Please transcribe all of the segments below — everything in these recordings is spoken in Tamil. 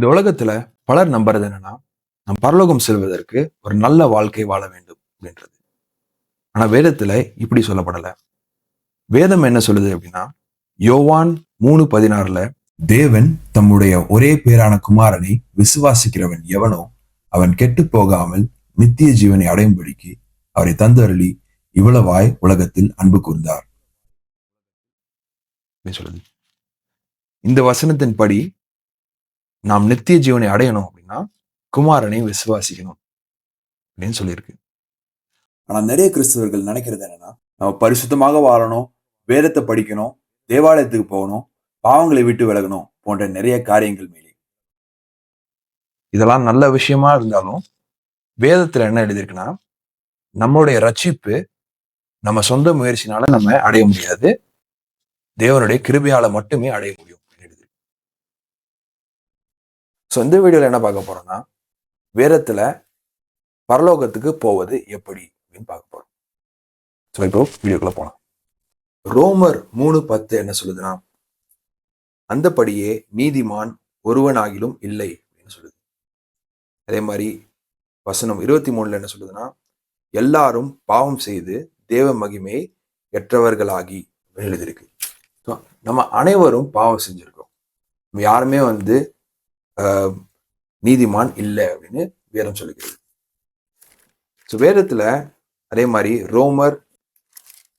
இந்த உலகத்துல பலர் நம்புறது என்னன்னா நம் பரலோகம் செல்வதற்கு ஒரு நல்ல வாழ்க்கை வாழ வேண்டும் அப்படின்றது. ஆனா வேதத்துல இப்படி சொல்லப்படல. வேதம் என்ன சொல்லுது அப்படின்னா யோவான் மூணு பதினாறுல தேவன் தம்முடைய ஒரே பேரான குமாரனை விசுவாசிக்கிறவன் எவனோ அவன் கெட்டு போகாமல் நித்திய ஜீவனை அடையும்படிக்கு அவரை தந்தருளி இவ்வளவாய் உலகத்தில் அன்பு கூர்ந்தார். சொல்லுது. இந்த வசனத்தின்படி நாம் நித்திய ஜீவனை அடையணும் அப்படின்னா குமாரனை விசுவாசிக்கணும் அப்படின்னு சொல்லியிருக்கு. ஆனா நிறைய கிறிஸ்தவர்கள் நினைக்கிறது என்னன்னா நம்ம பரிசுத்தமாக வாழணும் வேதத்தை படிக்கணும் தேவாலயத்துக்கு போகணும் பாவங்களை விட்டு விலகணும் போன்ற நிறைய காரியங்கள் மேலே. இதெல்லாம் நல்ல விஷயமா இருந்தாலும் வேதத்துல என்ன எழுதியிருக்குன்னா நம்மளுடைய ரட்சிப்பு நம்ம சொந்த முயற்சினால நம்ம அடைய முடியாது. தேவனுடைய கிருபையால மட்டுமே அடைய முடியும். ஸோ இந்த வீடியோவில் என்ன பார்க்க போகிறோம்னா வேரத்தில் பரலோகத்துக்கு போவது எப்படி அப்படின்னு பார்க்க போகிறோம் ஸோ இப்போ வீடியோக்குள்ளே போகலாம் ரோமர் மூணு பத்து என்ன சொல்லுதுன்னா அந்தபடியே நீதிமான் ஒருவனாகிலும் இல்லை அப்படின்னு சொல்லுது. அதே மாதிரி வசனம் இருபத்தி மூணுல என்ன சொல்லுதுன்னா எல்லாரும் பாவம் செய்து தேவ மகிமை எற்றவர்களாகி எழுதியிருக்கு. ஸோ நம்ம அனைவரும் பாவம் செஞ்சுருக்கோம் நம்ம யாருமே வந்து நீதிமான் இல்லை அப்படின்னு வேதம் சொல்லுகிறது. ஸோ வேதத்துல அதே மாதிரி ரோமர்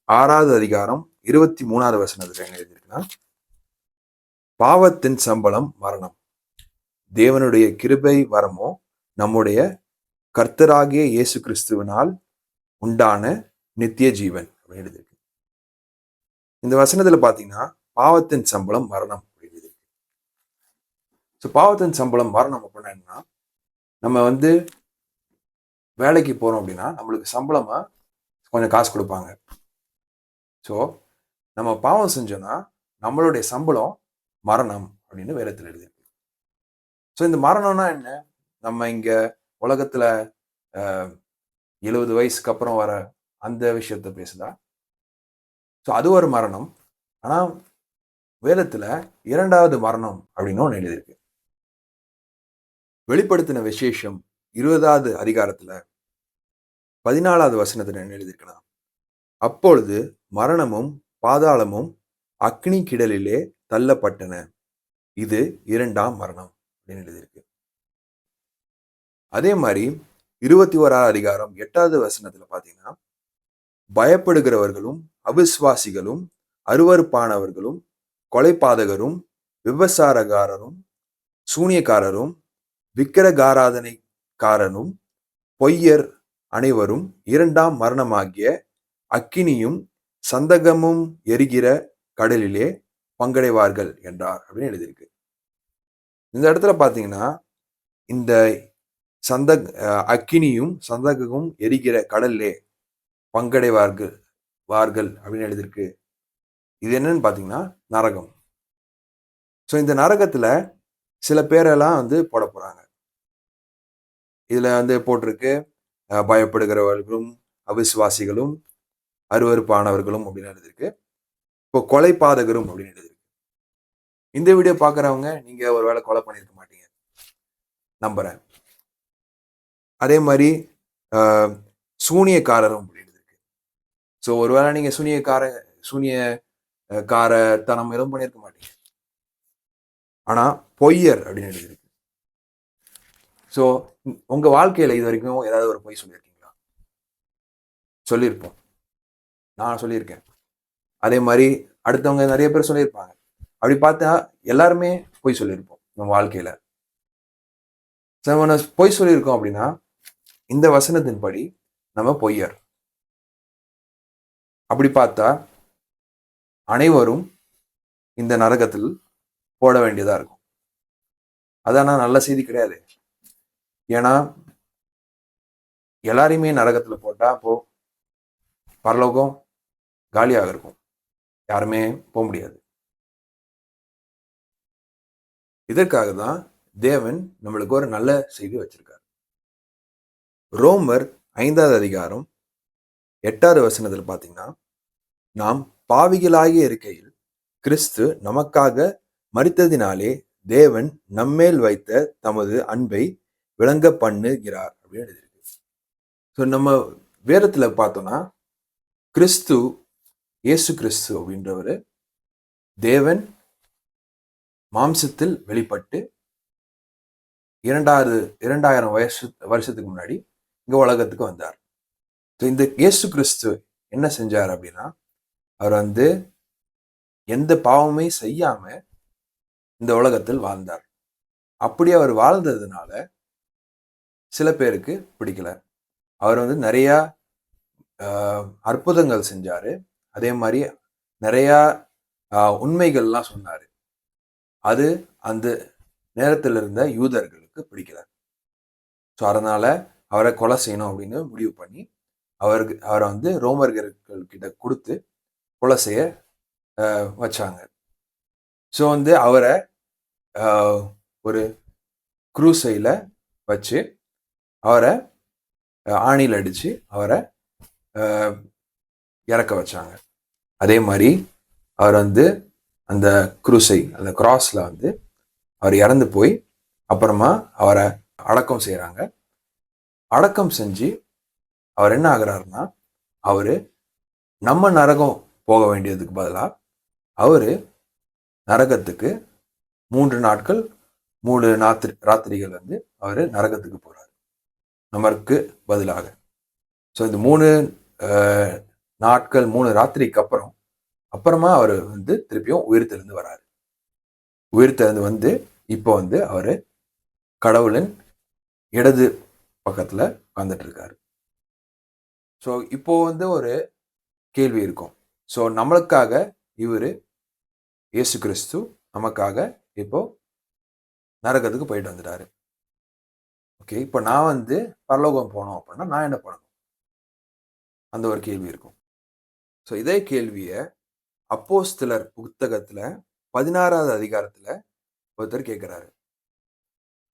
ஆறாவது அதிகாரம் இருபத்தி மூணாவது வசனத்தில் என்ன எழுதியிருக்குன்னா பாவத்தின் சம்பளம் மரணம். தேவனுடைய கிருபை வரமோ நம்முடைய கர்த்தராகிய இயேசு கிறிஸ்துவனால் உண்டான நித்திய ஜீவன் அப்படின்னு எழுதியிருக்கு. இந்த வசனத்துல பாத்தீங்கன்னா பாவத்தின் சம்பளம் மரணம். ஸோ பாவத்தின் சம்பளம் மரணம் அப்படின்னா என்னன்னா நம்ம வந்து வேலைக்கு போகிறோம் அப்படின்னா நம்மளுக்கு சம்பளமாக கொஞ்சம் காசு கொடுப்பாங்க. ஸோ நம்ம பாவம் செஞ்சோம்னா நம்மளுடைய சம்பளம் மரணம் அப்படின்னு வேதத்தில் எழுதியிருக்கு ஸோ இந்த மரணம்னா என்ன? நம்ம இங்கே உலகத்துல எழுபது வயசுக்கு அப்புறம் வர அந்த விஷயத்த பேசுதா? ஸோ அது ஒரு மரணம். ஆனால் வேதத்தில் இரண்டாவது மரணம் அப்படின்னு ஒன்று எழுதியிருக்கு வெளிப்படுத்தின விசேஷம் இருபதாவது அதிகாரத்துல பதினாலாவது வசனத்தில் எழுதியிருக்கலாம் அப்பொழுது மரணமும் பாதாளமும் அக்னி கிடலிலே தள்ளப்பட்டன. இது இரண்டாம் மரணம் அப்படின்னு எழுதியிருக்கு. அதே மாதிரி இருபத்தி ஓராவது அதிகாரம் எட்டாவது வசனத்துல பாத்தீங்கன்னா பயப்படுகிறவர்களும் அவிசுவாசிகளும் அருவருப்பானவர்களும் கொலைபாதகரும் விபசாரகாரரும் சூனியக்காரரும் விக்கிரகாராதனைக்காரனும் பொய்யர் அனைவரும் இரண்டாம் மரணமாகிய அக்கினியும் சந்தகமும் எரிகிற கடலிலே பங்கடைவார்கள் என்றார் அப்படின்னு எழுதியிருக்கு. இந்த இடத்துல பார்த்தீங்கன்னா இந்த சந்த அக்கினியும் சந்தகமும் எரிகிற கடல்லே பங்கடைவார்கள் வார்கள் அப்படின்னு எழுதியிருக்கு. இது என்னன்னு பார்த்தீங்கன்னா நரகம். ஸோ இந்த நரகத்தில் சில பேரெல்லாம் வந்து போட போகிறாங்க இதில் வந்து போட்டிருக்கு. பயப்படுகிறவர்களும் அவிசுவாசிகளும் அருவருப்பானவர்களும் அப்படின்னு எழுதியிருக்கு. இப்போ கொலை பாதகரும் அப்படின்னு எழுதியிருக்கு. இந்த வீடியோ பார்க்குறவங்க ஒரு வேளை கொலை பண்ணியிருக்க மாட்டீங்க. நம்புறேன். அதே மாதிரி சூனியக்காரரும் அப்படின்னு எழுதியிருக்கு. ஸோ ஒருவேளை நீங்கள் சூனியக்கார சூனிய காரத்தனம் எதுவும் பண்ணியிருக்க மாட்டீங்க. ஆனால் பொய்யர் அப்படின்னு எழுதியிருக்கு. ஸோ உங்க வாழ்க்கையில இது வரைக்கும் ஏதாவது ஒரு பொய் சொல்லியிருக்கீங்களா? சொல்லியிருப்போம். நான் சொல்லியிருக்கேன். அதே மாதிரி அடுத்தவங்க நிறைய பேர் சொல்லியிருப்பாங்க. அப்படி பார்த்தா எல்லாருமே பொய் சொல்லியிருப்போம் நம்ம வாழ்க்கையில. சரி, நம்ம பொய் சொல்லியிருக்கோம் அப்படின்னா இந்த வசனத்தின்படி நம்ம பொய்யர். அப்படி பார்த்தா அனைவரும் இந்த நரகத்தில் போட வேண்டியதா இருக்கும். அதான் நல்ல செய்தி கிடையாது. ஏன்னா எல்லாரையுமே நரகத்துல போட்டா அப்போ பரலோகம் காலியாக இருக்கும் யாருமே போக முடியாது. இதற்காக தான் தேவன் நம்மளுக்கு ஒரு நல்ல செய்தி வச்சிருக்கார். ரோமர் ஐந்தாவது அதிகாரம் எட்டாவது வசனத்தில் பார்த்தீங்கன்னா நாம் பாவிகளாகிய இருக்கையில் கிறிஸ்து நமக்காக மரித்ததினாலே தேவன் நம்மேல் வைத்த தமது அன்பை விளங்க பண்ணுகிறார் அப்படின்னு எழுதியிருக்கு. ஸோ நம்ம வேதத்தில் பார்த்தோம்னா கிறிஸ்து இயேசு கிறிஸ்து அப்படின்றவர் தேவன் மாம்சத்தில் வெளிப்பட்டு இரண்டாவது இரண்டாயிரம் வயசு வருஷத்துக்கு முன்னாடி இங்கே உலகத்துக்கு வந்தார். ஸோ இந்த இயேசு கிறிஸ்து என்ன செஞ்சார் அப்படின்னா அவர் வந்து எந்த பாவமே செய்யாம இந்த உலகத்தில் வாழ்ந்தார். அப்படி அவர் வாழ்ந்ததுனால சில பேருக்கு பிடிக்கல. அவர் வந்து நிறையா அற்புதங்கள் செஞ்சார். அதே மாதிரி நிறையா உண்மைகள்லாம் சொன்னார். அது அந்த நேரத்தில் இருந்த யூதர்களுக்கு பிடிக்கல. ஸோ அதனால் அவரை கொலை செய்யணும் அப்படின்னு முடிவு பண்ணி அவருக்கு அவரை வந்து ரோமர்கள் கிட்ட கொடுத்து கொலை செய்ய வச்சாங்க. ஸோ வந்து அவரை ஒரு குரூசையில் வச்சு அவரை ஆணியில் அடித்து அவரை இறக்க வச்சாங்க. அதே மாதிரி அவர் வந்து அந்த குரூசை அந்த கிராஸில் வந்து அவர் இறந்து போய் அப்புறமா அவரை அடக்கம் செய்கிறாங்க அடக்கம் செஞ்சு அவர் என்ன ஆகிறாருன்னா அவர் நம்ம நரகம் போக வேண்டியதுக்கு பதிலாக அவர் நரகத்துக்கு மூன்று நாட்கள் மூணு நாத்திரி ராத்திரிகள் வந்து அவர் நரகத்துக்கு போகிறார் நமக்கு பதிலாக. ஸோ இந்த மூணு நாட்கள் மூணு ராத்திரிக்கு அப்புறம் அப்புறமா அவர் வந்து திருப்பியும் உயிர் வராரு. உயிர் வந்து இப்போ வந்து அவர் கடவுளின் இடது பக்கத்தில் உட்காந்துட்டு இருக்காரு ஸோ இப்போ வந்து ஒரு கேள்வி இருக்கும். ஸோ நம்மளுக்காக இவர் இயேசு கிறிஸ்து நமக்காக இப்போ நரகத்துக்கு போயிட்டு வந்துட்டாரு. ஓகே இப்போ நான் வந்து பரலோகம் போனோம் அப்படின்னா நான் என்ன பண்ணணும்? அந்த ஒரு கேள்வி இருக்கும். ஸோ இதே கேள்வியை அப்போஸ்திலர் புத்தகத்தில் பதினாறாவது அதிகாரத்தில் ஒருத்தர் கேட்குறாரு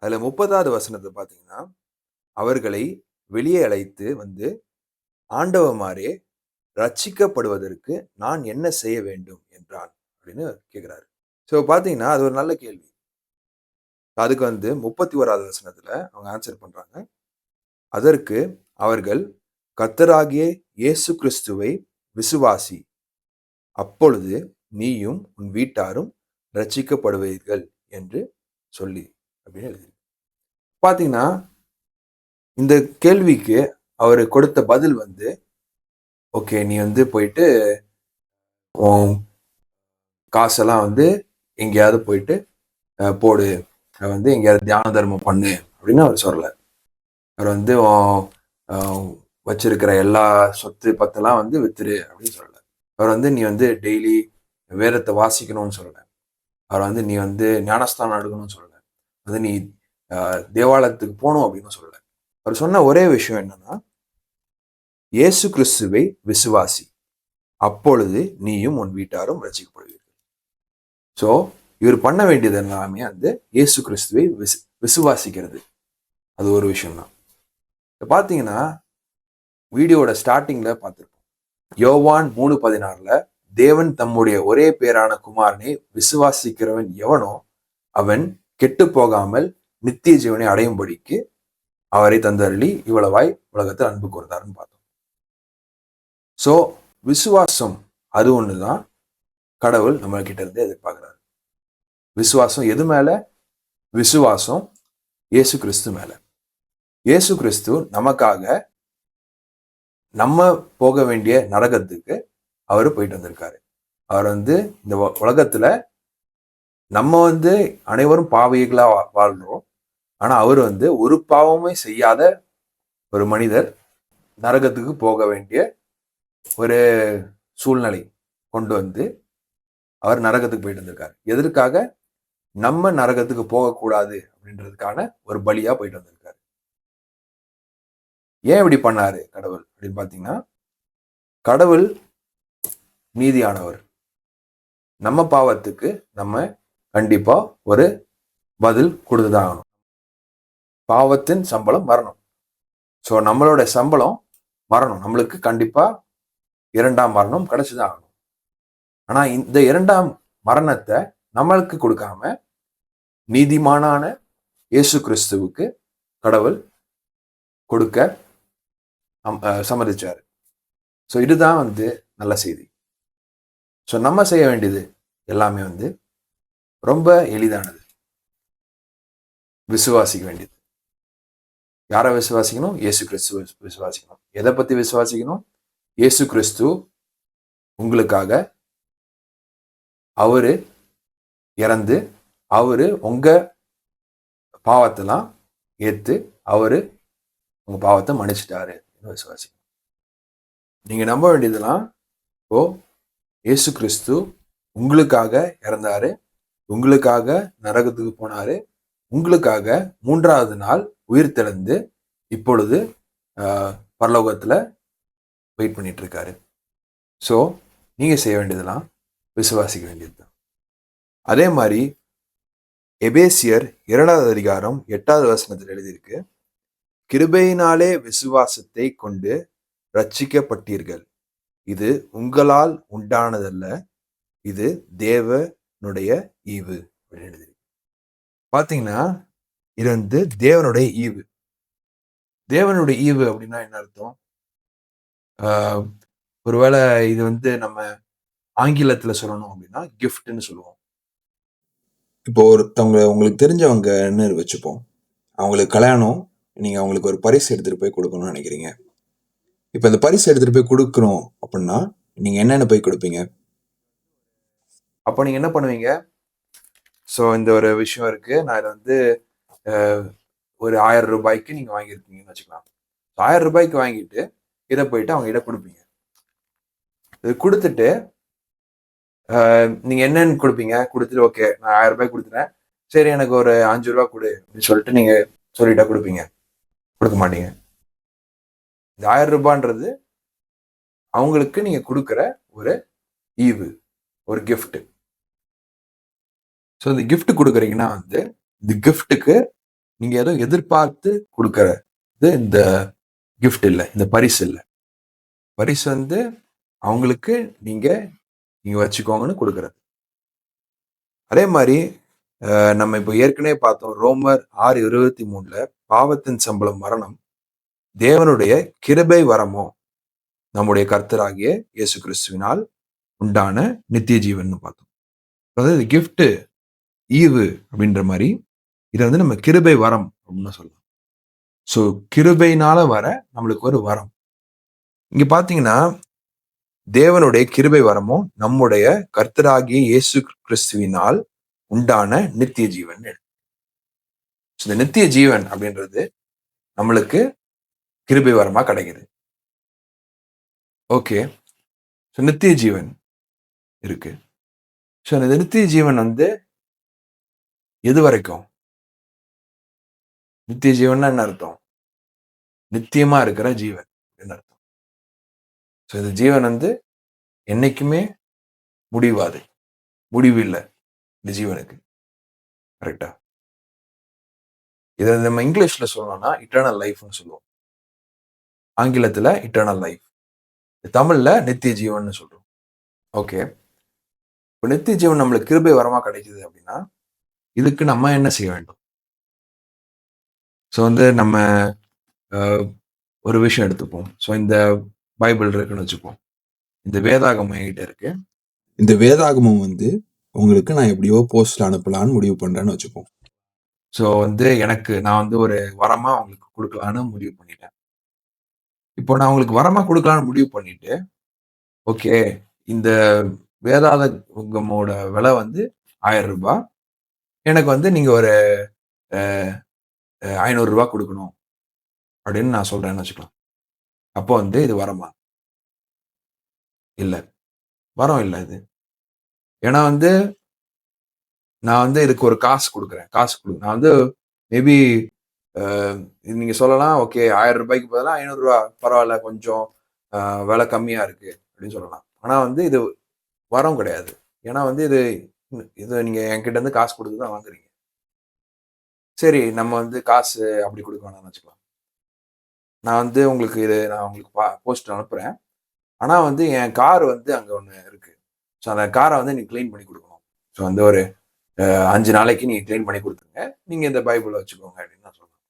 அதில் முப்பதாவது வசனத்தை பார்த்தீங்கன்னா அவர்களை வெளியே அழைத்து வந்து ஆண்டவமாரே ரட்சிக்கப்படுவதற்கு நான் என்ன செய்ய வேண்டும்? என்றான் அப்படின்னு கேட்குறாரு ஸோ பார்த்தீங்கன்னா அது ஒரு நல்ல கேள்வி. அதுக்கு வந்து முப்பத்தி ஓராவது வசனத்துல அவங்க ஆன்சர் பண்றாங்க. அதற்கு அவர்கள் கத்தராகிய இயேசு கிறிஸ்துவை விசுவாசி. அப்பொழுது நீயும் உன் வீட்டாரும் ரட்சிக்கப்படுவீர்கள் என்று சொல்லி அப்படின்னு எழுதி பார்த்தீங்கன்னா இந்த கேள்விக்கு அவர் கொடுத்த பதில் வந்து ஓகே நீ வந்து போயிட்டு காசெல்லாம் வந்து எங்கேயாவது போயிட்டு போடு. வந்து எங்கேயாவது தியான தர்மம் பண்ணு அப்படின்னு அவர் சொல்லலை. அவர் வந்து உன், வச்சிருக்கிற எல்லா சொத்து பத்தெல்லாம் வந்து வித்துரு அப்படின்னு சொல்லலை. அவர் வந்து நீ வந்து டெய்லி வேதத்தை வாசிக்கணும்னு சொல்லலை. அவர் வந்து நீ வந்து ஞானஸ்தானம் எடுக்கணும்னு சொல்லலை. வந்து நீ அஹ், தேவாலயத்துக்கு போகணும் அப்படின்னு சொல்லலை. அவர் சொன்ன ஒரே விஷயம் என்னன்னா இயேசு கிறிஸ்துவை விசுவாசி. அப்பொழுது நீயும் உன் வீட்டாரும் ரசிக்கப்படுவீர்கள். ஸோ இவர் பண்ண வேண்டியது எல்லாமே வந்து இயேசு கிறிஸ்துவை விசு விசுவாசிக்கிறது. அது ஒரு விஷயம்தான். இப்போ பார்த்தீங்கன்னா வீடியோட ஸ்டார்டிங்ல பார்த்துருப்போம் யோவான் மூணு பதினாறுல தேவன் தம்முடைய ஒரே பேரான குமாரனை விசுவாசிக்கிறவன் எவனோ அவன் கெட்டு போகாமல் நித்திய ஜீவனை அடையும்படிக்கு அவரை தந்தருளி இவ்வளவாய் உலகத்தில் அன்பு கூர்ந்தார்னு பார்த்தோம். ஸோ விசுவாசம் அது ஒண்ணுதான். கடவுள் நம்ம கிட்ட இருந்து எதிர்பார்க்குறாரு. விசுவாசம் எது மேல? விசுவாசம் இயேசு கிறிஸ்து மேல. இயேசு கிறிஸ்து நமக்காக நம்ம போக வேண்டிய நரகத்துக்கு அவர் போயிட்டு வந்திருக்காரு. அவர் வந்து இந்த உலகத்துல நம்ம வந்து அனைவரும் பாவிகளா வா- வாழ்றோம். ஆனா அவர் வந்து ஒரு பாவமே செய்யாத ஒரு மனிதர் நரகத்துக்கு போக வேண்டிய ஒரு சூழ்நிலை கொண்டு வந்து அவர் நரகத்துக்கு போயிட்டு வந்திருக்காரு. எதற்காக? நம்ம நரகத்துக்கு போகக்கூடாது அப்படின்றதுக்கான ஒரு பலியா போயிட்டு வந்திருக்காரு. ஏன் இப்படி பண்ணாரு கடவுள் அப்படின்னு பாத்தீங்கன்னா கடவுள் நீதியானவர். நம்ம பாவத்துக்கு நம்ம கண்டிப்பா ஒரு பதில் கொடுத்துதான் ஆகணும். பாவத்தின் சம்பளம் மரணம் ஸோ நம்மளோட சம்பளம் மரணம் நம்மளுக்கு கண்டிப்பா இரண்டாம் மரணம் கிடைச்சுதான் ஆகணும். ஆனா இந்த இரண்டாம் மரணத்தை நம்மளுக்கு கொடுக்காம நீதிமானான இயேசு கிறிஸ்துவுக்கு கடவுள் கொடுக்க அம்- அஹ் சம்மதிச்சாரு. ஸோ இதுதான் வந்து நல்ல செய்தி. ஸோ நம்ம செய்ய வேண்டியது எல்லாமே வந்து ரொம்ப எளிதானது. விசுவாசிக்க வேண்டியது. யாரை விசுவாசிக்கணும்? இயேசு கிறிஸ்துவ விசுவாசிக்கணும். எதை பத்தி விசுவாசிக்கணும்? இயேசு கிறிஸ்து உங்களுக்காக அவரு இறந்து அவர் உங்கள் பாவத்தெல்லாம் ஏற்று அவர் உங்கள் பாவத்தை மன்னிச்சிட்டாரு விசுவாசி. நீங்கள் நம்ப வேண்டியதெல்லாம் ஓ இயேசு கிறிஸ்து உங்களுக்காக இறந்தாரு உங்களுக்காக நரகத்துக்கு போனாரு உங்களுக்காக மூன்றாவது நாள் உயிர் தெழுந்து இப்பொழுது பரலோகத்தில் வெயிட் பண்ணிட்டு இருக்காரு ஸோ நீங்கள் செய்ய வேண்டியதெல்லாம் விசுவாசிக்க வேண்டியதுதான். அதே மாதிரி எபேசியர் இரண்டாவது அதிகாரம் எட்டாவது வசனத்தில் எழுதியிருக்கு கிருபையினாலே விசுவாசத்தை கொண்டு ரட்சிக்கப்பட்டீர்கள் இது உங்களால் உண்டானதல்ல இது தேவனுடைய ஈவு அப்படின்னு எழுதியிருக்கு. பார்த்தீங்கன்னா இது வந்து தேவனுடைய ஈவு. தேவனுடைய ஈவு அப்படின்னா என்ன அர்த்தம்? ஆஹ் ஒருவேளை இது வந்து நம்ம ஆங்கிலத்தில் சொல்லணும் அப்படின்னா கிஃப்ட்னு சொல்லுவோம். இப்போ ஒருத்தவங்க உங்களுக்கு தெரிஞ்சவங்கன்னு வச்சுப்போம்? அவங்களுக்கு கல்யாணம் நீங்கள் அவங்களுக்கு ஒரு பரிசு எடுத்துகிட்டு போய் கொடுக்கணும்னு நினைக்கிறீங்க. இப்போ இந்த பரிசு எடுத்துகிட்டு போய் கொடுக்குறோம் அப்படின்னா நீங்கள் என்னென்ன போய் கொடுப்பீங்க? அப்போ நீங்கள் என்ன பண்ணுவீங்க? ஸோ இந்த ஒரு விஷயம் இருக்குது நான் இதை வந்து ஒரு ஆயிரம் ரூபாய்க்கு நீங்கள் வாங்கியிருக்கீங்கன்னு வச்சுக்கலாம். ஆயிரம் ரூபாய்க்கு வாங்கிட்டு இதை போயிட்டு அவங்க இதை கொடுப்பீங்க. இது கொடுத்துட்டு நீங்கள் என்னென்னு என்னன்னு கொடுப்பீங்க? கொடுத்துட்டு ஓகே நான் ஆயிரம் ரூபாய் கொடுத்துட்டேன் சரி எனக்கு ஒரு அஞ்சு ரூபா கொடு அப்படின்னு சொல்லிட்டு நீங்கள் சொல்லிட்டா கொடுப்பீங்க. கொடுக்க மாட்டீங்க. இந்த ஆயிரம் ரூபான்றது அவங்களுக்கு நீங்கள் கொடுக்குற ஒரு ஈவு ஒரு கிஃப்ட்டு ஸோ இந்த கிஃப்ட் கொடுக்குறீங்கன்னா வந்து இந்த கிஃப்ட்டுக்கு நீங்கள் ஏதோ எதிர்பார்த்து கொடுக்கறது இந்த கிஃப்ட் இல்லை இந்த பரிசு இல்லை. பரிசு வந்து அவங்களுக்கு நீங்கள் நீங்க வச்சுக்கோங்கன்னு கொடுக்குறது. அதே மாதிரி நம்ம இப்போ ஏற்கனவே பார்த்தோம் ரோமர் ஆறு இருபத்தி மூணுல பாவத்தின் சம்பளம் மரணம் தேவனுடைய கிருபை வரமோ நம்முடைய கர்த்தராகிய இயேசு கிறிஸ்துவினால் உண்டான நித்திய ஜீவன் பார்த்தோம். அதாவது கிஃப்ட்டு ஈவு அப்படின்ற மாதிரி இதை வந்து நம்ம கிருபை வரம் அப்படின்னு சொல்லலாம். ஸோ கிருபைனால வர நம்மளுக்கு ஒரு வரம். இங்க பாத்தீங்கன்னா தேவனுடைய கிருபை வரமும் நம்முடைய கர்த்தராகிய இயேசு கிறிஸ்துவினால் உண்டான நித்திய ஜீவன் இந்த நித்திய ஜீவன் அப்படின்றது நம்மளுக்கு கிருபை வரமா கிடைக்குது. ஓகே ஸோ நித்திய ஜீவன் இருக்கு. ஸோ இந்த நித்திய ஜீவன் வந்து எது வரைக்கும்? நித்திய ஜீவன்னா என்ன அர்த்தம்? நித்தியமா இருக்கிற ஜீவன் என்ன அர்த்தம். ஸோ இந்த ஜீவன் வந்து என்னைக்குமே முடிவாது. முடிவு இல்லை இந்த ஜீவனுக்கு. கரெக்டா இதை நம்ம இங்கிலீஷில் சொல்லணும்னா இட்டர்னல் லைஃப்னு சொல்லுவோம். ஆங்கிலத்தில் இட்டர்னல் லைஃப் தமிழில் நித்திய ஜீவன் சொல்கிறோம் ஓகே இப்போ நித்திய ஜீவன் நம்மளுக்கு கிருபை வரமாக கிடைக்குது அப்படின்னா இதுக்கு நம்ம என்ன செய்ய வேண்டும்? ஸோ வந்து நம்ம ஒரு விஷயம் எடுத்துப்போம். ஸோ இந்த பைபிள் இருக்குன்னு வச்சுப்போம். இந்த வேதாகமம் என்கிட்ட இருக்கு. இந்த வேதாகமம் வந்து உங்களுக்கு நான் எப்படியோ போஸ்ட்ல அனுப்பலாம்னு முடிவு பண்றேன்னு வச்சுப்போம். ஸோ வந்து எனக்கு நான் வந்து ஒரு வரமா அவங்களுக்கு கொடுக்கலான்னு முடிவு பண்ணிட்டேன். இப்போ நான் உங்களுக்கு வரமா கொடுக்கலான்னு முடிவு பண்ணிட்டு ஓகே இந்த வேதாகமோட விலை வந்து ஆயிரம் ரூபாய் எனக்கு வந்து நீங்க ஒரு அஹ், அஹ், ஐநூறு ரூபாய் கொடுக்கணும் அப்படின்னு நான் சொல்றேன்னு வச்சுக்கலாம். அப்போ வந்து இது வரமா? இல்லை. வரம் இல்லை இது. ஏன்னா வந்து நான் வந்து இதுக்கு ஒரு காசு கொடுக்குறேன். காசு கொடு நான் வந்து மேபி நீங்க சொல்லலாம் ஓகே ஆயிரம் ரூபாய்க்கு பதிலாக ஐநூறுரூவா பரவாயில்ல கொஞ்சம் விலை கம்மியா இருக்கு அப்படின்னு சொல்லலாம். ஆனா வந்து இது வரம் கிடையாது. ஏன்னா வந்து இது இது நீங்க என்கிட்ட இருந்து காசு கொடுத்து தான் வாங்குறீங்க. சரி நம்ம வந்து காசு அப்படி கொடுக்க வேணாம்னு வச்சுக்கலாம். நான் வந்து உங்களுக்கு இது நான் உங்களுக்கு போஸ்ட் அனுப்புகிறேன் ஆனால் வந்து என் கார் வந்து அங்கே ஒன்று இருக்குது ஸோ அந்த காரை வந்து நீங்கள் க்ளீன் பண்ணி கொடுக்கணும். ஸோ வந்து ஒரு அஞ்சு நாளைக்கு நீங்கள் க்ளீன் பண்ணி கொடுத்துருங்க. நீங்கள் இந்த பைபிளை வச்சுக்கோங்க அப்படின்னு நான் சொல்றேன்.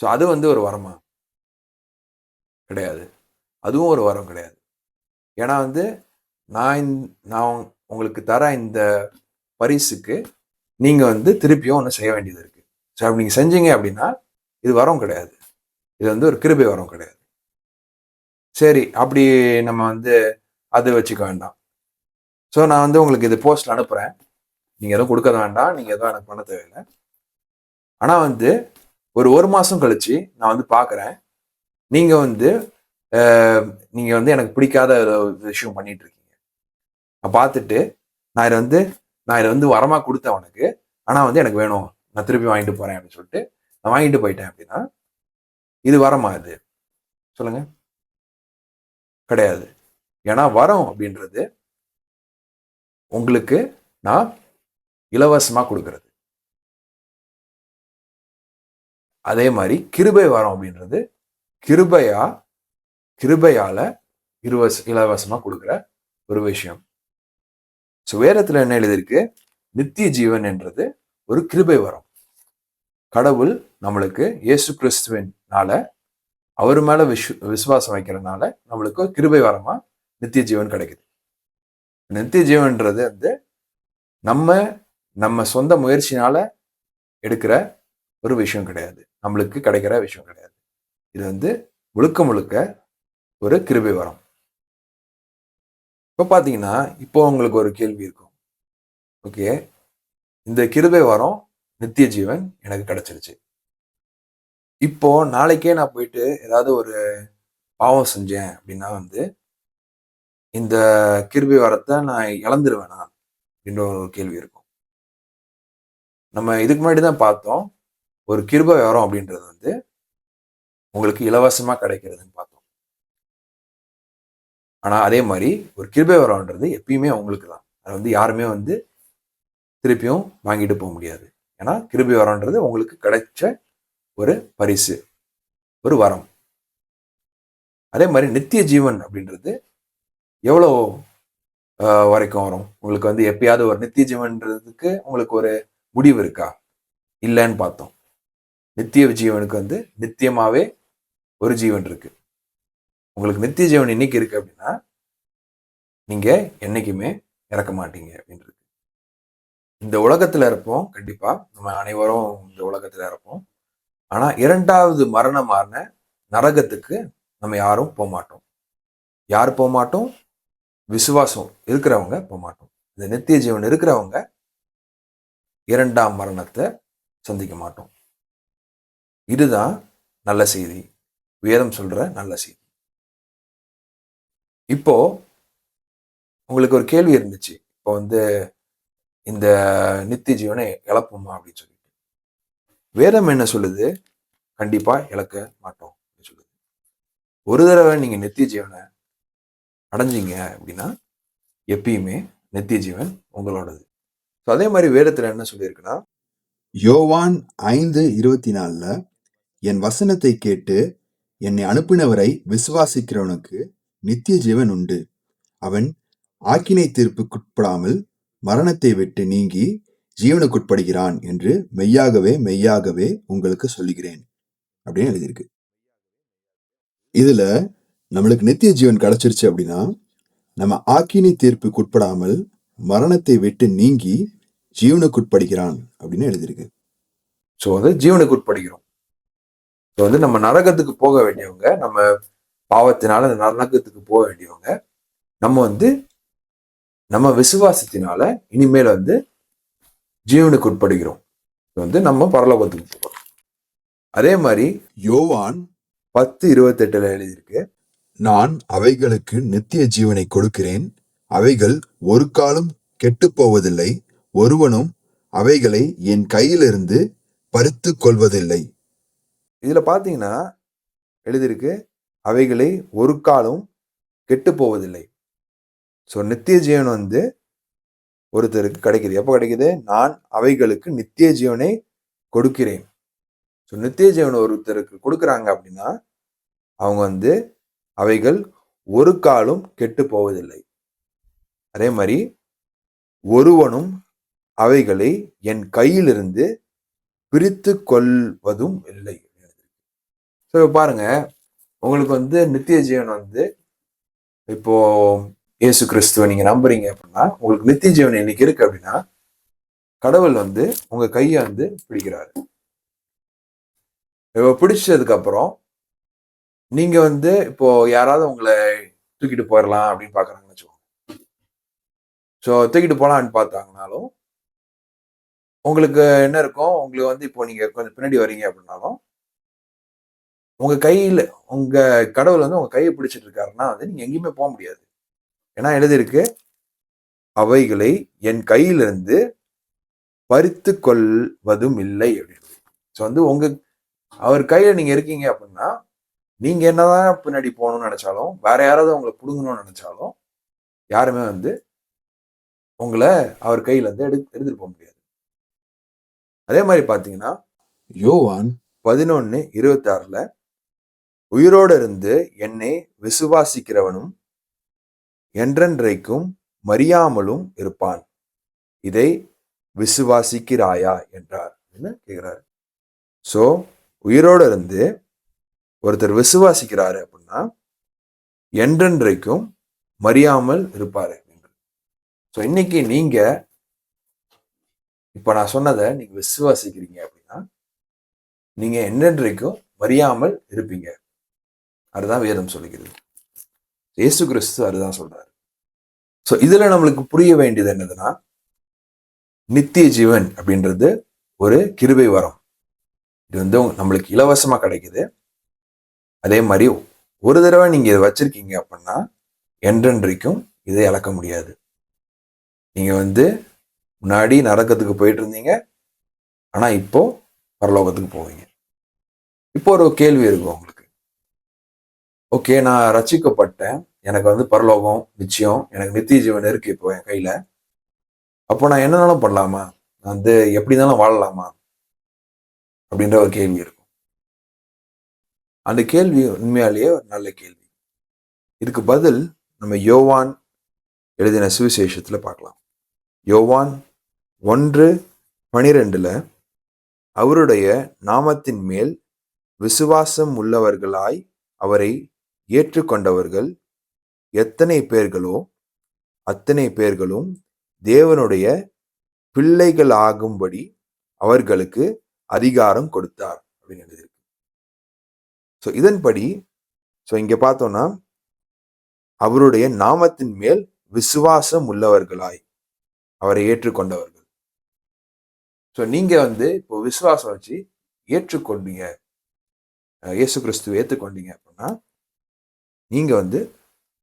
ஸோ அது வந்து ஒரு வரமா? கிடையாது. அதுவும் ஒரு வரம் கிடையாது. ஏன்னா வந்து நான் நான் உங்களுக்கு தர இந்த பரிசுக்கு நீங்கள் வந்து திருப்பியும் ஒன்று செய்ய வேண்டியது இருக்குது ஸோ அப்படி நீங்கள் செஞ்சீங்க அப்படின்னா இது வரம் கிடையாது. இது வந்து ஒரு கிருபை வரம் கிடையாது. சரி அப்படி நம்ம வந்து அது வச்சுக்க வேண்டாம். ஸோ நான் வந்து உங்களுக்கு இது போஸ்ட்ல அனுப்புகிறேன் நீங்கள் எதுவும் கொடுக்க வேண்டாம். நீங்கள் எதுவும் எனக்கு பண்ண தேவையில்லை. ஆனால் வந்து ஒரு ஒரு மாதம் கழிச்சு நான் வந்து பார்க்குறேன் நீங்கள் வந்து நீங்கள் வந்து எனக்கு பிடிக்காத ஒரு விஷயம் பண்ணிட்டு இருக்கீங்க. நான் பார்த்துட்டு நான் இதை வந்து நான் இதை வந்து வரமாக கொடுத்தேன் உனக்கு. ஆனால் வந்து எனக்கு வேணும். நான் திருப்பி வாங்கிட்டு போகிறேன் அப்படின்னு சொல்லிட்டு நான் வாங்கிட்டு போயிட்டேன் அப்படின்னா இது வரமா இது? சொல்லுங்க. கிடையாது. ஏன்னா வரம் அப்படின்றது உங்களுக்கு நான் இலவசமா கொடுக்கறது. அதே மாதிரி கிருபை வரம் அப்படின்றது கிருபையா கிருபையால இருவச இலவசமா கொடுக்குற ஒரு விஷயம். ஸோ வேதத்தில் என்ன எழுதியிருக்கு? நித்திய ஜீவன் என்றது ஒரு கிருபை வரம். கடவுள் நம்மளுக்கு இயேசு கிறிஸ்துவினால அவர் மேல விஸ்வ விசுவாசம் வைக்கிறதுனால நம்மளுக்கு கிருபை வரமா? நித்திய ஜீவன் கிடைக்குது. நித்திய ஜீவன்றது வந்து நம்ம நம்ம சொந்த முயற்சினால எடுக்கிற ஒரு விஷயம் கிடையாது. நம்மளுக்கு கிடைக்கிற விஷயம் கிடையாது. இது வந்து முழுக்க முழுக்க ஒரு கிருபை வரம். இப்போ பார்த்தீங்கன்னா இப்போ உங்களுக்கு ஒரு கேள்வி இருக்கும். ஓகே இந்த கிருபை வரம் நித்திய ஜீவன் எனக்கு கிடைச்சிருச்சு. இப்போ நாளைக்கே நான் போயிட்டு ஏதாவது ஒரு பாவம் செஞ்சேன் அப்படின்னா வந்து இந்த கிருபை வரத்தை நான் இழந்துருவேனா அப்படின்ற ஒரு கேள்வி இருக்கும். நம்ம இதுக்கு முன்னாடி தான் பார்த்தோம் ஒரு கிருபை வரம் அப்படின்றது வந்து உங்களுக்கு இலவசமாக கிடைக்கிறதுன்னு பார்த்தோம். ஆனால் அதே மாதிரி ஒரு கிருபை வரம்ன்றது எப்பயுமே அவங்களுக்கு தான் அதை வந்து யாருமே வந்து திருப்பியும் வாங்கிட்டு போக முடியாது. ஏன்னா கிருபி வரம்ன்றது உங்களுக்கு கிடைச்ச ஒரு பரிசு ஒரு வரம். அதே மாதிரி நித்திய ஜீவன் அப்படின்றது எவ்வளோ ஆஹ், வரைக்கும் வரும்? உங்களுக்கு வந்து எப்பயாவது ஒரு நித்திய ஜீவன்றதுக்கு உங்களுக்கு ஒரு முடிவு இருக்கா? இல்லைன்னு பார்த்தோம். நித்திய ஜீவனுக்கு வந்து நித்தியமாவே ஒரு ஜீவன் இருக்கு. உங்களுக்கு நித்திய ஜீவன் இன்னைக்கு இருக்கு அப்படின்னா நீங்க என்னைக்குமே இறக்க மாட்டீங்க அப்படின்னு இந்த உலகத்துல இருப்போம் கண்டிப்பா. நம்ம அனைவரும் இந்த உலகத்துல இருப்போம். ஆனா இரண்டாவது மரணமான நரகத்துக்கு நம்ம யாரும் போக மாட்டோம். யார் போக மாட்டோம்? விசுவாசம் இருக்கிறவங்க போக மாட்டோம். இந்த நித்திய ஜீவன் இருக்கிறவங்க இரண்டாம் மரணத்தை சந்திக்க மாட்டோம். இதுதான் நல்ல செய்தி. வேதம் சொல்ற நல்ல செய்தி. இப்போ உங்களுக்கு ஒரு கேள்வி இருந்துச்சு. இப்போ வந்து இந்த நித்திய ஜீவனை இழப்போமா அப்படின்னு சொல்லிட்டு. வேதம் என்ன சொல்லுது? கண்டிப்பா இழக்க மாட்டோம் அப்படின்னு சொல்லுது. ஒரு தடவை நீங்க நித்திய ஜீவனை அடைஞ்சீங்க அப்படின்னா எப்பயுமே நித்திய ஜீவன் உங்களோடது. ஸோ அதே மாதிரி வேதத்துல என்ன சொல்லியிருக்குன்னா யோவான் ஐந்து இருபத்தி நாலுல என் வசனத்தை கேட்டு என்னை அனுப்பினவரை விசுவாசிக்கிறவனுக்கு நித்திய ஜீவன் உண்டு. அவன் ஆக்கினை தீர்ப்புக்குட்படாமல் மரணத்தை விட்டு நீங்கி ஜீவனுக்குட்படுகிறான் என்று மெய்யாகவே மெய்யாகவே உங்களுக்கு சொல்லுகிறேன். அப்படின்னு எழுதியிருக்கு. இதுல நம்மளுக்கு நித்திய ஜீவன் கிடைச்சிருச்சு அப்படின்னா நம்ம ஆக்கினை தீர்ப்புக்குட்படாமல் மரணத்தை விட்டு நீங்கி ஜீவனுக்குட்படுகிறான் அப்படின்னு எழுதியிருக்கு. ஸோ வந்து ஜீவனுக்கு உட்படுகிறோம் ஸோ வந்து நம்ம நரகத்துக்கு போக வேண்டியவங்க நம்ம பாவத்தினால அந்த நரகத்துக்கு போக வேண்டியவங்க நம்ம வந்து நம்ம விசுவாசத்தினால இனிமேல் வந்து ஜீவனுக்கு உட்படுகிறோம். இது வந்து நம்ம பரலோகத்துக்கு போகிறோம் அதே மாதிரி யோவான் பத்து இருபத்தெட்டுல எழுதியிருக்கு நான் அவைகளுக்கு நித்திய ஜீவனை கொடுக்கிறேன். அவைகள் ஒரு காலம் கெட்டு போவதில்லை ஒருவனும் அவைகளை என் கையிலிருந்து பறித்து கொள்வதில்லை. இதுல பாத்தீங்கன்னா எழுதியிருக்கு அவைகளை ஒரு காலம் கெட்டு போவதில்லை ஸோ நித்திய ஜீவன் வந்து ஒருத்தருக்கு கிடைக்குது. எப்போ கிடைக்குது? நான் அவைகளுக்கு நித்திய ஜீவனை கொடுக்கிறேன். ஸோ நித்திய ஜீவன் ஒருத்தருக்கு கொடுக்குறாங்க அப்படின்னா அவங்க வந்து அவைகள் ஒரு காலும் கெட்டு போவதில்லை. அதே மாதிரி ஒருவனும் அவைகளை என் கையிலிருந்து பிரித்து கொள்வதும் இல்லை. ஸோ பாருங்க உங்களுக்கு வந்து நித்திய ஜீவன் வந்து இப்போ இயேசு கிறிஸ்துவ நீங்கள் நம்புறீங்க அப்படின்னா உங்களுக்கு நித்திய ஜீவன் இன்னைக்கு இருக்கு அப்படின்னா கடவுள் வந்து உங்கள் கையை வந்து பிடிக்கிறாரு. இப்போ பிடிச்சதுக்கப்புறம் நீங்கள் வந்து இப்போ யாராவது உங்களை தூக்கிட்டு போயிடலாம் அப்படின்னு பார்க்குறாங்கன்னு வச்சுக்கோங்க. ஸோ தூக்கிட்டு போகலான்னு பார்த்தாங்கனாலும் உங்களுக்கு என்ன இருக்கும்? உங்களுக்கு வந்து இப்போ நீங்கள் கொஞ்சம் பின்னாடி வரீங்க அப்படின்னாலும் உங்கள் கையில் உங்கள் கடவுள் வந்து உங்கள் கையை பிடிச்சிட்டு இருக்காருன்னா வந்து நீங்கள் எங்கேயுமே போக முடியாது. ஏன்னா எழுதியிருக்கு? அவைகளை என் கையிலிருந்து பறித்து கொள்வதும் இல்லை அப்படின்னு. ஸோ வந்து உங்க அவர் கையில நீங்க இருக்கீங்க அப்படின்னா நீங்க என்னதான் பின்னாடி போகணும்னு நினைச்சாலும் வேற யாராவது உங்களை பிடுங்கணும்னு நினைச்சாலும் யாருமே வந்து உங்களை அவர் கையில இருந்து எடு எடுத்துட்டு போக முடியாது. அதே மாதிரி பாத்தீங்கன்னா யோவான் பதினொன்னு இருபத்தி ஆறுல உயிரோடு இருந்து என்னை விசுவாசிக்கிறவனும் என்றென்றைக்கும் மறியாமலும் இருப்பான். இதை விசுவாசிக்கிறாயா? என்றார். என்ன கேட்கிறாரு? ஸோ உயிரோடு இருந்து ஒருத்தர் விசுவாசிக்கிறாரு அப்படின்னா என்றென்றைக்கும் மறியாமல் இருப்பாரு ஸோ இன்னைக்கு நீங்க இப்போ நான் சொன்னதை நீங்க விசுவாசிக்கிறீங்க அப்படின்னா நீங்க என்னென்றைக்கும் மறியாமல் இருப்பீங்க. அதுதான் வேதம் சொல்லிக்கிறது இயேசு கிறிஸ்து அதுதான் சொல்றாரு. ஸோ இதில் நம்மளுக்கு புரிய வேண்டியது என்னதுன்னா நித்திய ஜீவன் அப்படின்றது ஒரு கிருபை வரம். இது வந்து நம்மளுக்கு இலவசமாக கிடைக்குது. அதே மாதிரி ஒரு தடவை நீங்கள் இதை வச்சுருக்கீங்க அப்படின்னா என்றென்றைக்கும் இதை இழக்க முடியாது. நீங்கள் வந்து முன்னாடி நரக்கத்துக்கு போயிட்டு இருந்தீங்க. ஆனால் இப்போது பரலோகத்துக்கு போவீங்க. இப்போ ஒரு கேள்வி இருக்கும் உங்களுக்கு. ஓகே நான் ரட்சிக்கப்பட்டேன் எனக்கு வந்து பரலோகம் நிச்சயம். எனக்கு நித்திய ஜீவன் இருக்கு இப்போ என் கையில. அப்போ நான் என்னனாலும் பண்ணலாமா? நான் வந்து எப்படி வாழலாமா? அப்படின்ற ஒரு கேள்வி இருக்கும். அந்த கேள்வி உண்மையாலேயே ஒரு நல்ல கேள்வி. இதுக்கு பதில் நம்ம யோவான் எழுதின சுவிசேஷத்துல பார்க்கலாம். யோவான் ஒன்று பனிரெண்டுல அவருடைய நாமத்தின் மேல் விசுவாசம் உள்ளவர்களாய் அவரை ஏற்றுக்கொண்டவர்கள் எத்தனை பேர்களோ அத்தனை பேர்களும் தேவனுடைய பிள்ளைகள் ஆகும்படி அவர்களுக்கு அதிகாரம் கொடுத்தார் அப்படின்னு எழுதியிருக்கு. ஸோ இதன்படி ஸோ இங்க பார்த்தோம்னா அவருடைய நாமத்தின் மேல் விசுவாசம் உள்ளவர்களாய் அவரை ஏற்றுக்கொண்டவர்கள். ஸோ நீங்க வந்து இப்போ விசுவாசம் வச்சு ஏற்றுக்கொண்டீங்க. இயேசு கிறிஸ்துவை ஏற்றுக்கொண்டீங்க அப்படின்னா நீங்க வந்து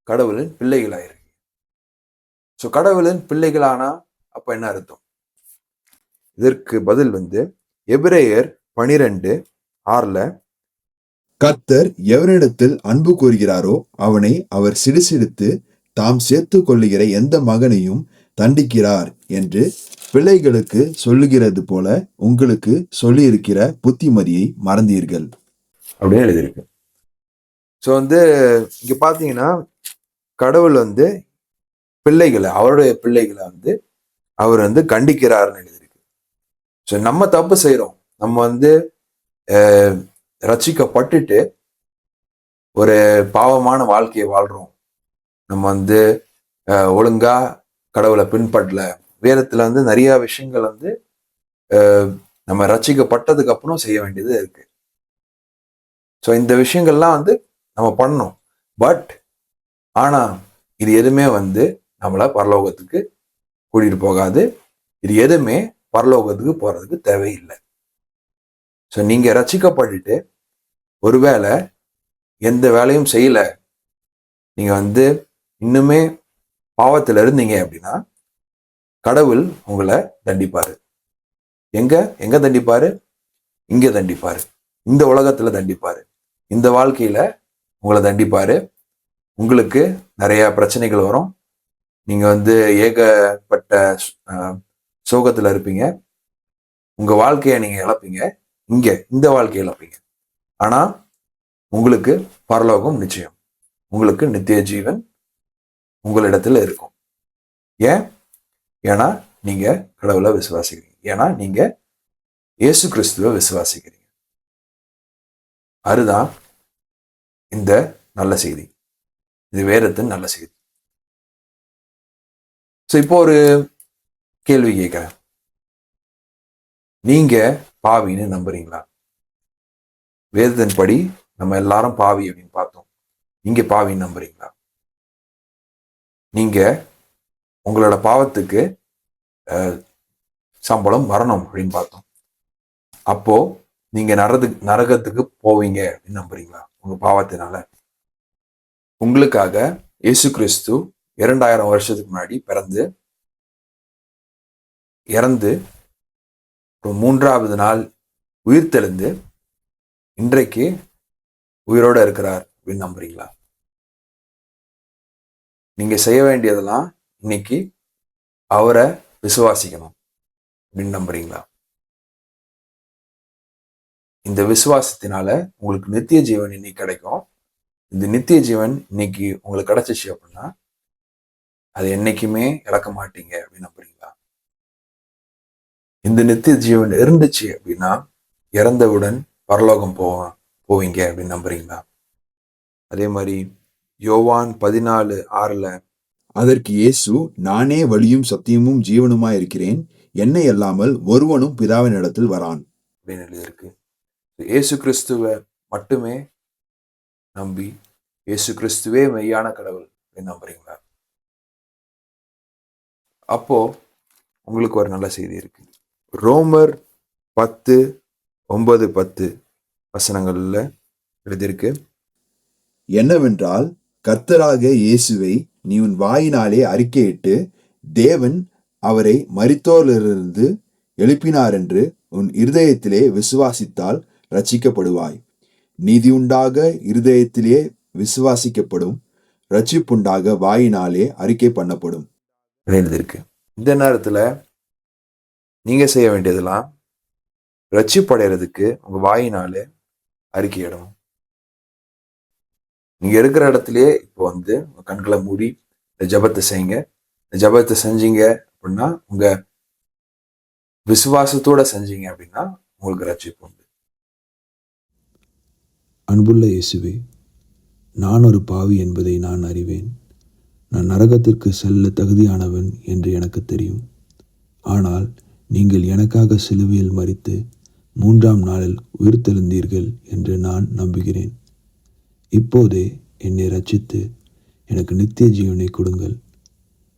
கடவுளின் பிள்ளைகளாயிருக்கீங்க ஸோ கடவுளின் பிள்ளைகளானா அப்ப என்ன அர்த்தம்? இதற்கு பதில் வந்து எபிரேயர் பனிரெண்டு ஆறுல கர்த்தர் எவரிடத்தில் அன்பு கூறுகிறாரோ அவனை அவர் சிடுசிடுத்து தாம் சேர்த்துக் கொள்ளுகிற எந்த மகனையும் தண்டிக்கிறார் என்று பிள்ளைகளுக்கு சொல்லுகிறது போல உங்களுக்கு சொல்லியிருக்கிற புத்திமதியை மறந்தீர்கள். அப்படின்னு எழுதியிருக்கு. ஸோ வந்து இங்க பாத்தீங்கன்னா கடவுள் வந்து பிள்ளைகளை அவருடைய பிள்ளைகளை வந்து அவர் வந்து கண்டிக்கிறாருன்னு எழுதியிருக்கு. ஸோ நம்ம தப்பு செய்கிறோம் நம்ம வந்து ரசிக்கப்பட்டுட்டு ஒரு பாவமான வாழ்க்கையை வாழ்றோம். நம்ம வந்து ஒழுங்கா கடவுளை பின்பற்றல. வேதத்தில் வந்து நிறைய விஷயங்கள் வந்து நம்ம ரசிக்கப்பட்டதுக்கு அப்புறம் செய்ய வேண்டியது இருக்கு. ஸோ இந்த விஷயங்கள்லாம் வந்து நம்ம பண்ணோம் பட் ஆனா இது எதுவுமே வந்து நம்மளை பரலோகத்துக்கு கூட்டிட்டு போகாது. இது எதுவுமே பரலோகத்துக்கு போறதுக்கு தேவையில்லை. ஸோ நீங்க ரசிக்கப்பட்டுட்டு ஒருவேளை எந்த வேலையும் செய்யல. நீங்க வந்து இன்னுமே பாவத்தில் இருந்தீங்க அப்படின்னா கடவுள் உங்களை தண்டிப்பாரு. எங்க? எங்க தண்டிப்பாரு? இங்க தண்டிப்பாரு. இந்த உலகத்துல தண்டிப்பாரு. இந்த வாழ்க்கையில உங்களை தண்டிப்பாரு. உங்களுக்கு நிறையா பிரச்சனைகள் வரும். நீங்கள் வந்து ஏகப்பட்ட சோகத்தில் இருப்பீங்க. உங்கள் வாழ்க்கையை நீங்கள் இழப்பீங்க. இங்கே இந்த வாழ்க்கையை இழப்பீங்க. ஆனால் உங்களுக்கு பரலோகம் நிச்சயம். உங்களுக்கு நித்திய ஜீவன் உங்களிடத்துல இருக்கும். ஏன்? ஏன்னா நீங்கள் கடவுளை விசுவாசிக்கிறீங்க. ஏன்னா நீங்கள் இயேசு கிறிஸ்துவை விசுவாசிக்கிறீங்க. அதுதான் இந்த நல்ல செய்தி. இது வேதத்தின் நல்ல செய்தி. ஸோ இப்போ ஒரு கேள்வி கேட்குறேன். நீங்க பாவின்னு நம்புறீங்களா? வேதத்தின்படி நம்ம எல்லாரும் பாவி அப்படின்னு பார்த்தோம். நீங்க பாவின்னு நம்புறீங்களா? நீங்க உங்களோட பாவத்துக்கு சம்பளம் வரணும் அப்படின்னு பார்த்தோம். அப்போ நீங்க நரது நரகத்துக்கு போவீங்க அப்படின்னு நம்புறீங்களா? உங்க பாவத்தினால. உங்களுக்காக இயேசு கிறிஸ்து இரண்டாயிரம் வருஷத்துக்கு முன்னாடி பிறந்து இறந்து ஒரு மூன்றாவது நாள் உயிர்த்தெழுந்து இன்றைக்கு உயிரோட இருக்கிறார் அப்படின்னு நம்புறீங்களா? நீங்க செய்ய வேண்டியதெல்லாம் இன்னைக்கு அவரை விசுவாசிக்கணும் அப்படின்னு நம்புறீங்களா? இந்த விசுவாசத்தினால உங்களுக்கு நித்திய ஜீவன் இன்னைக்கு கிடைக்கும். இந்த நித்திய ஜீவன் இன்னைக்கு உங்களுக்கு கிடைச்சிச்சு அப்படின்னா அது என்னைக்குமே இழக்க மாட்டீங்க அப்படின்னு நம்புறீங்களா? இந்த நித்திய ஜீவன் இருந்துச்சு அப்படின்னா இறந்தவுடன் பரலோகம் போவோம் போவீங்க அப்படின்னு நம்புறீங்களா? அதே மாதிரி யோவான் பதினாலு ஆறுல அதற்கு இயேசு நானே வழியும் சத்தியமும் ஜீவனுமா இருக்கிறேன். என்னை அல்லாமல் ஒருவனும் பிதாவின் இடத்தில் வரான். அப்படின்னு எழுதியிருக்கு. இயேசு கிறிஸ்துவ மட்டுமே நம்பி இயேசு கிறிஸ்துவே மெய்யான கடவுள் என்ன நம்புறீங்களா? அப்போ உங்களுக்கு ஒரு நல்ல செய்தி இருக்கு. ரோமர் பத்து ஒன்பது பத்து வசனங்கள்ல எழுதியிருக்கு என்னவென்றால் கர்த்தராக இயேசுவை நீ உன் வாயினாலே அறிக்கையிட்டு தேவன் அவரை மறித்தோரிலிருந்து எழுப்பினார் என்று உன் இருதயத்திலே விசுவாசித்தால் ரட்சிக்கப்படுவாய். நீதியுண்டாக இருதயத்திலே விசுவாசிக்கப்படும் ரட்சிப்புண்டாக வாயினாலே அறிக்கை பண்ணப்படும். எழுதியிருக்கு இந்த நேரத்துல நீங்க செய்ய வேண்டியதெல்லாம் ரட்சிப்படைகிறதுக்கு உங்க வாயினால அறிக்கையிடணும் நீங்க இருக்கிற இடத்துலயே இப்போ வந்து உங்க கண்களை மூடி இந்த ஜெபத்தை செய்யுங்க. இந்த ஜெபத்தை செஞ்சீங்க அப்படின்னா உங்க விசுவாசத்தோட செஞ்சீங்க அப்படின்னா உங்களுக்கு ரட்சிப்பு உண்டு. அன்புள்ள இயேசுவே நான் ஒரு பாவி என்பதை நான் அறிவேன். நான் நரகத்திற்கு செல்ல தகுதியானவன் என்று எனக்கு தெரியும். ஆனால் நீங்கள் எனக்காக சிலுவையில் மறித்து மூன்றாம் நாளில் உயிர்த்தெழுந்தீர்கள் என்று நான் நம்புகிறேன். இப்போதே என்னை ரச்சித்து எனக்கு நித்திய ஜீவனை கொடுங்கள்.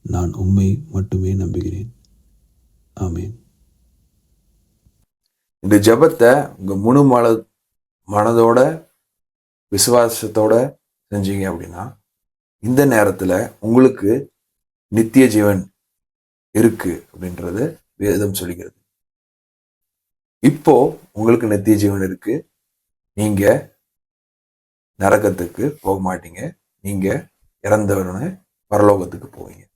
நான் உம்மை மட்டுமே நம்புகிறேன். ஆமேன். இந்த ஜெபத்தை உங்கள் முழு மன மனதோட விசுவாசத்தோட செஞ்சீங்க அப்படின்னா இந்த நேரத்துல உங்களுக்கு நித்திய ஜீவன் இருக்கு அப்படின்றது வேதம் சொல்லிக்கிறது. இப்போ உங்களுக்கு நித்திய ஜீவன் இருக்கு. நீங்க நரகத்துக்கு போக மாட்டீங்க. நீங்க இறந்தவன பரலோகத்துக்கு போவீங்க.